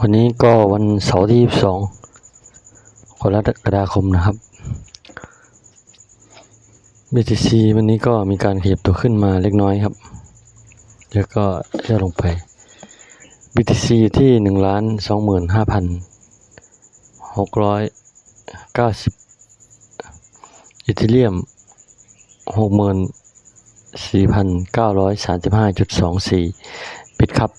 วันนี้ก็วันเสาร์ที่22กรกฎาคมนะครับ BTC วันนี้ก็มีการขยับตัวขึ้นมาเล็กน้อยครับ แล้วก็ย่อลงไป BTC อยู่ที่1 2 5 6 9 0อีเทเรียม64,935.24บิตครับ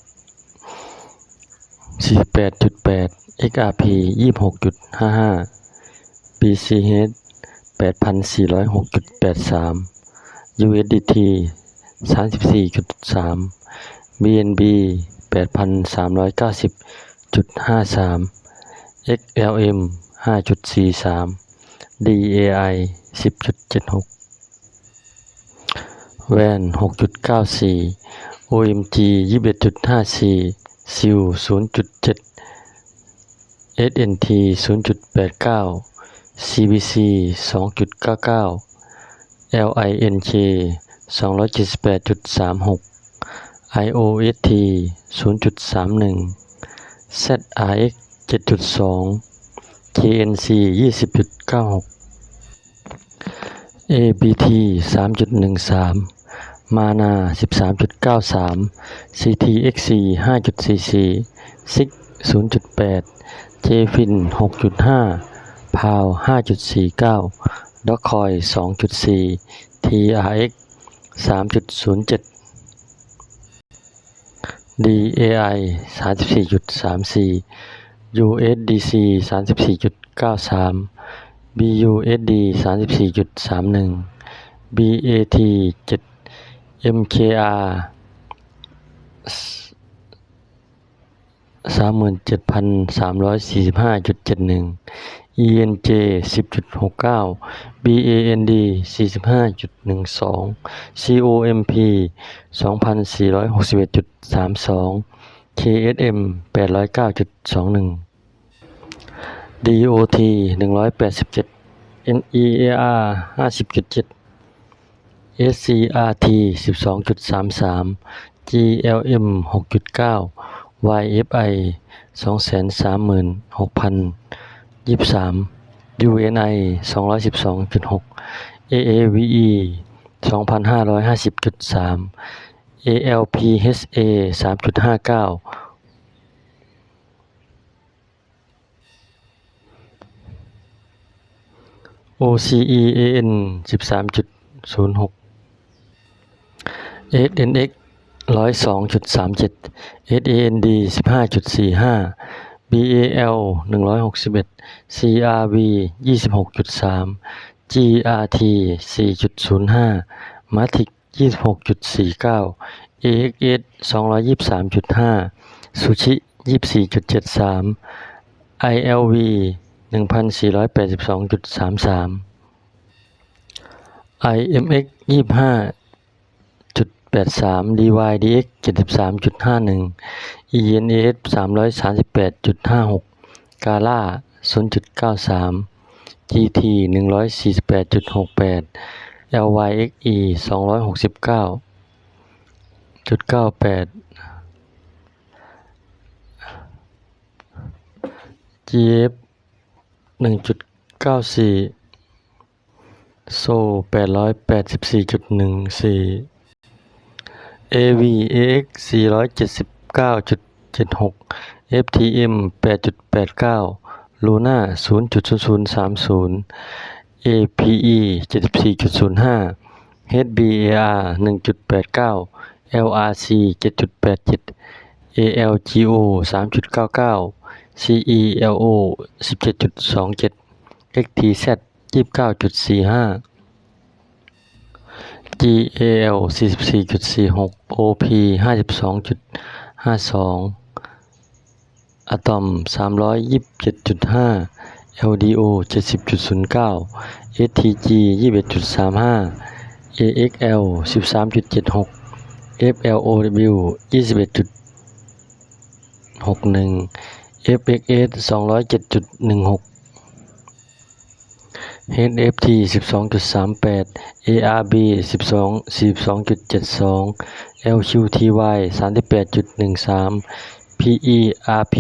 48.8 XRP 26.55 BCH 8,406.83 USDT 34.3 BNB 8,390.53 XLM 5.43 DAI 10.76 WAN 6.94 OMG 21.54 SIL 0.7 SNT 0.89 CBC 2.99 LINK 278.36 IOST 0.31 ZRX 7.2 KNC 20.96 ABT 3.13 Mana 13.93 CTXC 5.44 SIG 0.8 JFIN 6.5 PAL 5.49 d o c c o i 2.4 TRX 3.07 DAI 34.34 USDC 34.93 BUSD 34.31 BAT 7 MKR สามหมื่นเจ็ดพันสามร้อยสี่สิบห้าจุดเจ็ดหนึ่ง ENJ สิบจุดหกเก้า BAND สี่สิบห้าจุดหนึ่งสอง COMP สองพันสี่ร้อยหกสิบเอ็ดจุดสามสอง KSM แปดร้อยเก้าจุดสองหนึ่ง DOT หนึ่งร้อยแปดสิบเจ็ด NEAR ห้าสิบจุดเจ็ด SCRT 12.33 GLM 6.9 YFI 236,023 UNI 212.6 AAVE 2,550.3 ALPHA 3.59 OCEAN 13.06 SNX 102.37 SAND 15.45 BAL 161 CRV 26.3 GRT 4.05 Matic 26.49 AXS 223.5 Sushi 24.73 ILV 1482.33 IMX 25 83 DYDX 73.51 ENS 338.56 Gala 0.93 GT 148.68 LYXE 269.98 GF 1.94 SO 884.14 AVAX 479.76 FTM 8.89 Luna 0.0030 APE 74.05 HBAR 1.89 LRC 7.87 ALGO 3.99 CELO 17.27 XTZ 29.45 GAL 44.46 OP 52.52 Atom 327.5 LDO 70.09 STG 21.35 AXL 13.76 FLOW 21.61 FXS 207.16 NFT 12.38 ARB 12 42.72 LQTY 38.13 PERP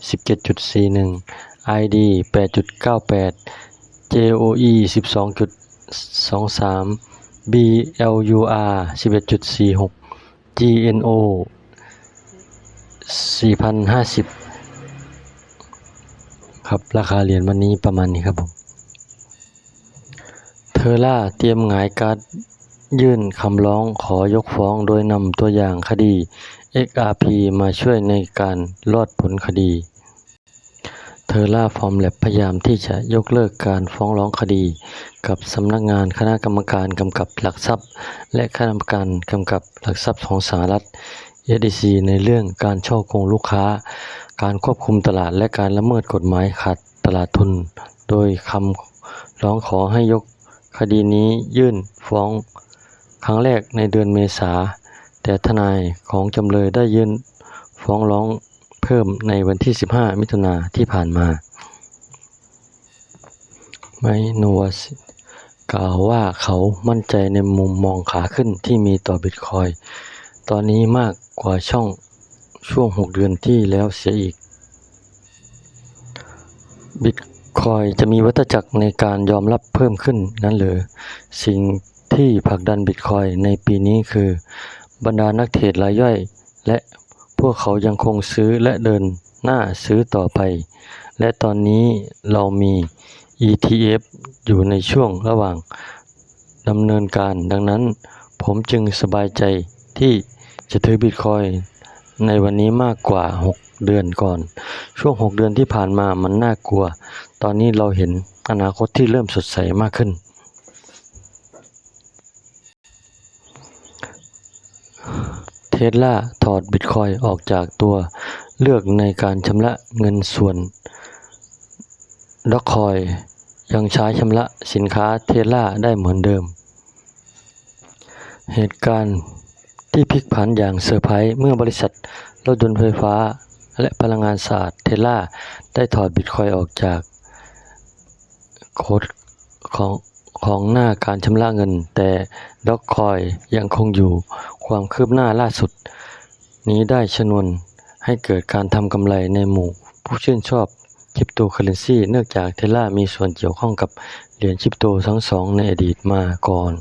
17.41 ID 8.98 JOE 12.23 BLUR 11.46 GNO 4,050 ครับ ราคาเหรียญวันนี้ประมาณนี้ครับผม เทอร่าเตรียมหงายการ์ดยื่นคำร้องขอยกฟ้องโดยนำตัวอย่างคดี XRP มาช่วยในการรอดผลคดี เทอร่าฟอร์มแลบพยายามที่จะยกเลิกการฟ้องร้องคดี กับสำนักงานคณะกรรมการกำกับหลักทรัพย์ และคณะกรรมการกำกับหลักทรัพย์ของสหรัฐ SEC ในเรื่องการช่อโกงลูกค้า การควบคุมตลาดและการละเมิดกฎหมายขาดตลาดทุน โดยคำร้องขอให้ยก คดีนี้ยื่นฟ้องครั้งแรกในเดือนเมษา แต่ทนายของจำเลยได้ยื่นฟ้องร้องเพิ่มในวันที่ 15 มิถุนาที่ผ่านมา ไมโนวัสกล่าวว่าเขามั่นใจในมุมมองขาขึ้นที่มีต่อบิตคอยน์ตอนนี้มากกว่าช่องช่วง 6 เดือนที่แล้วเสียอีกบิต คอยจะมีวัฏจักรในการยอมรับเพิ่มขึ้นนั้นหรือ สิ่งที่ผลักดันบิตคอยในปีนี้คือ บรรดานักเทรดรายย่อย และพวกเขายังคงซื้อและเดินหน้าซื้อต่อไป และตอนนี้เรามี ETF อยู่ในช่วงระหว่างดำเนินการดังนั้น ผมจึงสบายใจที่จะถือบิตคอย ในวันนี้มากกว่า 6 เดือนก่อน ช่วง 6 เดือนที่ผ่านมามันน่ากลัว ตอนนี้เราเห็นอนาคตที่เริ่มสดใสมากขึ้น เทสลาถอดบิตคอยออกจากตัวเลือกในการชำระเงินส่วนด็อกคอยยังใช้ชำระสินค้าเทสลาได้เหมือนเดิม เหตุการณ์ ที่พลิกผันอย่างเซอร์ไพรส์เมื่อบริษัทรถยนต์ไฟฟ้า และพลังงานสะอาดเทสลาได้ถอดบิตคอยออกจาก โค้ดของของหน้าการชำระเงิน แต่ด็อกคอยยังคงอยู่ความคืบหน้าล่าสุด นี้ได้ชนวนให้เกิดการทำกำไรในหมู่ ผู้ชื่นชอบคริปโตเคอเรนซีเนื่องจากเทสลามีส่วนเกี่ยวข้องกับเหรียญคริปโตทั้งสองในอดีตมาก่อน